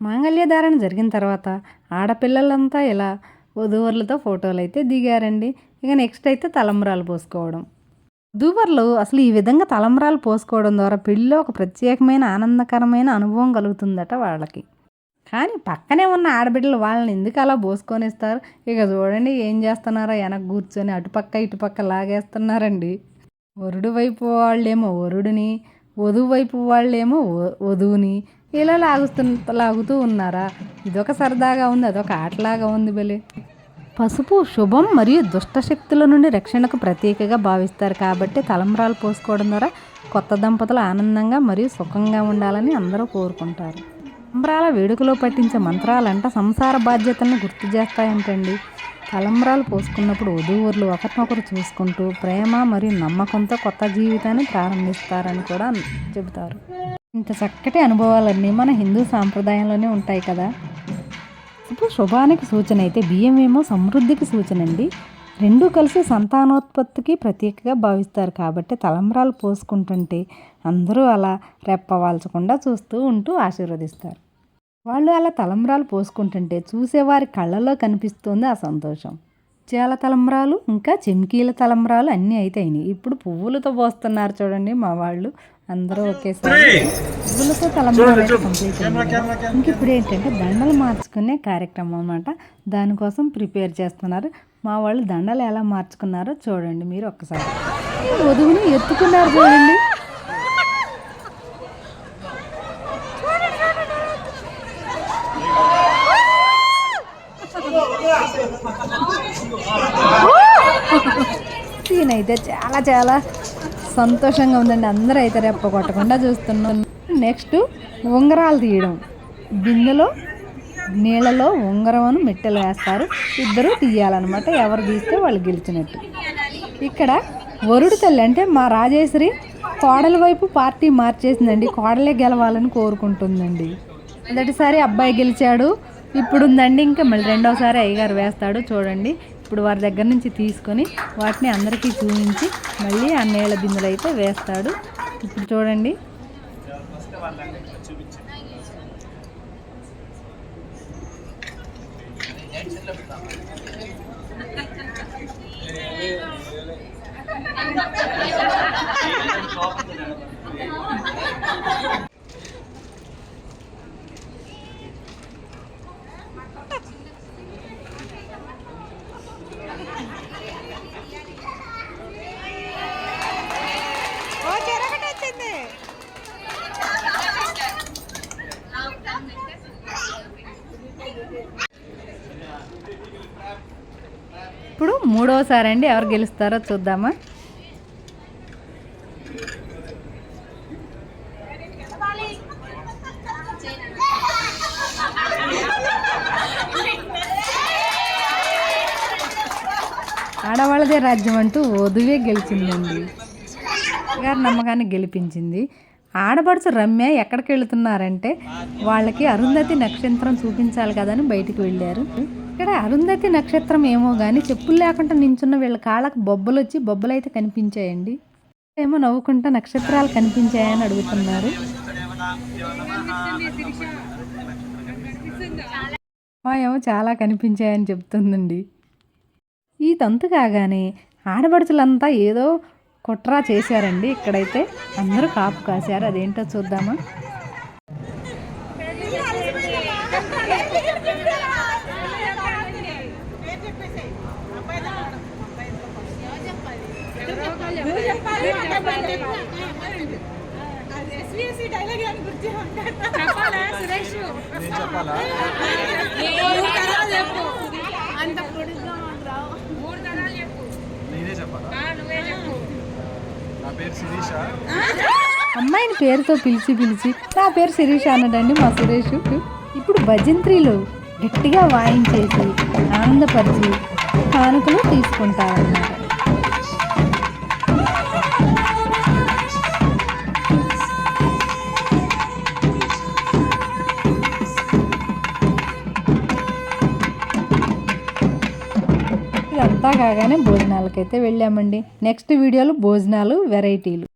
మాంగళ్యధారణ జరిగిన తర్వాత ఆడపిల్లలంతా ఇలా వధూవరులతో ఫోటోలు అయితే దిగారండి. ఇక నెక్స్ట్ అయితే తలంబ్రాలు పోసుకోవడం. వధూవరులు అసలు ఈ విధంగా తలంబ్రాలు పోసుకోవడం ద్వారా పెళ్ళిలో ఒక ప్రత్యేకమైన ఆనందకరమైన అనుభవం కలుగుతుందట వాళ్ళకి. కానీ పక్కనే ఉన్న ఆడబిడ్డలు వాళ్ళని ఎందుకు అలా పోసుకొనిస్తారు? ఇక చూడండి ఏం చేస్తున్నారో వెనక కూర్చొని అటుపక్క ఇటుపక్క లాగేస్తున్నారండి. వరుడు వైపు వాళ్ళేమో వరుడిని వధువు వైపు వాళ్ళేమో వధువుని ఇలా లాగుతు లాగుతూ ఉన్నారా? ఇదొక సరదాగా ఉంది అదొక ఆటలాగా ఉంది బలే. పసుపు శుభం మరియు దుష్ట శక్తుల నుండి రక్షణకు ప్రతీకగా భావిస్తారు కాబట్టి తలంబ్రాలు పోసుకోవడం ద్వారా కొత్త దంపతులు ఆనందంగా మరియు సుఖంగా ఉండాలని అందరూ కోరుకుంటారు. తలంబ్రాల వేడుకలో పట్టించే మంత్రాలంట సంసార బాధ్యతలను గుర్తు చేస్తాయంటండి. తలంబ్రాలు పోసుకున్నప్పుడు వధూవరులు ఒకరినొకరు చూసుకుంటూ ప్రేమ మరియు నమ్మకంతో కొత్త జీవితాన్ని ప్రారంభిస్తారని కూడా చెబుతారు. ఇంత చక్కటి అనుభవాలన్నీ మన హిందూ సాంప్రదాయంలోనే ఉంటాయి కదా. ఇప్పుడు శుభానికి సూచన అయితే బియ్యం ఏమో సమృద్ధికి సూచన అండి. రెండూ కలిసి సంతానోత్పత్తికి ప్రతీకగా భావిస్తారు కాబట్టి తలంబ్రాలు పోసుకుంటుంటే అందరూ అలా రెప్పవాల్చకుండా చూస్తూ ఉంటూ ఆశీర్వదిస్తారు. వాళ్ళు అలా తలంబ్రాలు పోసుకుంటుంటే చూసేవారి కళ్ళలో కనిపిస్తుంది ఆ సంతోషం. చాలా తలంబ్రాలు ఇంకా చెమ్కీల తలంబ్రాలు అన్నీ అయితాయి ఇప్పుడు పువ్వులతో పోస్తున్నారు చూడండి మా వాళ్ళు. అందరూ ఒకేసారి పువ్వులతో తలంబ్రాలు కంప్లీట్. ఇంక ఇప్పుడు ఏంటంటే దండలు మార్చుకునే కార్యక్రమం అన్నమాట. దానికోసం ప్రిపేర్ చేస్తున్నారు. మా వాళ్ళు దండలు ఎలా మార్చుకున్నారో చూడండి మీరు ఒక్కసారి. వధువుని ఎత్తుకున్నారు చూడండి. సీన్ అయితే చాలా చాలా సంతోషంగా ఉందండి. అందరూ అయితే రెప్ప కొట్టకుండా చూస్తున్నాం. నెక్స్ట్ ఉంగరాలు తీయడం. బిందెలో నీళ్ళలో ఉంగరం మెట్టెలు వేస్తారు. ఇద్దరు తీయాలన్నమాట. ఎవరు తీస్తే వాళ్ళు గెలిచినట్టు. ఇక్కడ వరుడు తల్లి అంటే మా రాజేశ్వరి కోడల వైపు పార్టీ మార్చేసిందండి. కోడలే గెలవాలని కోరుకుంటుందండి. మొదటిసారి అబ్బాయి గెలిచాడు. ఇప్పుడు ఉందండి ఇంకా మళ్ళీ రెండోసారి అయ్యగారు వేస్తాడు. చూడండి. ఇప్పుడు వారి దగ్గర నుంచి తీసుకొని వాటిని అందరికీ చూపించి మళ్ళీ ఆ నీళ్ళ బిందులు అయితే వేస్తాడు. ఇప్పుడు చూడండి. ఇప్పుడు మూడోసారి అండి ఎవరు గెలుస్తారో చూద్దామా? ఆడవాళ్ళదే రాజ్యం అంటూ వధువే గెలిచిందండి. గారి నమ్మకాన్ని గెలిపించింది. ఆడపడుచు రమ్య ఎక్కడికి వెళుతున్నారంటే వాళ్ళకి అరుంధతి నక్షత్రం చూపించాలి కదని బయటికి వెళ్ళారు. ఇక్కడ అరుంధతి నక్షత్రం ఏమో కానీ చెప్పులు లేకుండా నించున్న వీళ్ళ కాళ్ళకు బొబ్బలు వచ్చి బొబ్బలు అయితే కనిపించాయండి. ఏమో నవ్వుకుంటా నక్షత్రాలు కనిపించాయని అడుగుతున్నారు. మా ఏమో చాలా కనిపించాయని చెప్తుందండి. ఈ తంతు కాగానే ఆడపడుచులంతా ఏదో కుట్రా చేశారండి. ఇక్కడైతే అందరూ కాపు కాశారు. అదేంటో చూద్దామా? నేనే చెప్పాలా నా పేరు శిరీష అమ్మాయిని పేరుతో పిలిచి పిలిచి నా పేరు శిరీష అన్నాడండి మా సురేష్. ఇప్పుడు భజంత్రీలు గట్టిగా వాయించేసి ఆనందపరిచి కానుకలు తీసుకుంటారన్నమాట. ఇదంతా కాగానే భోజనాలకైతే వెళ్ళామండి. నెక్స్ట్ వీడియోలో భోజనాలు వెరైటీలు.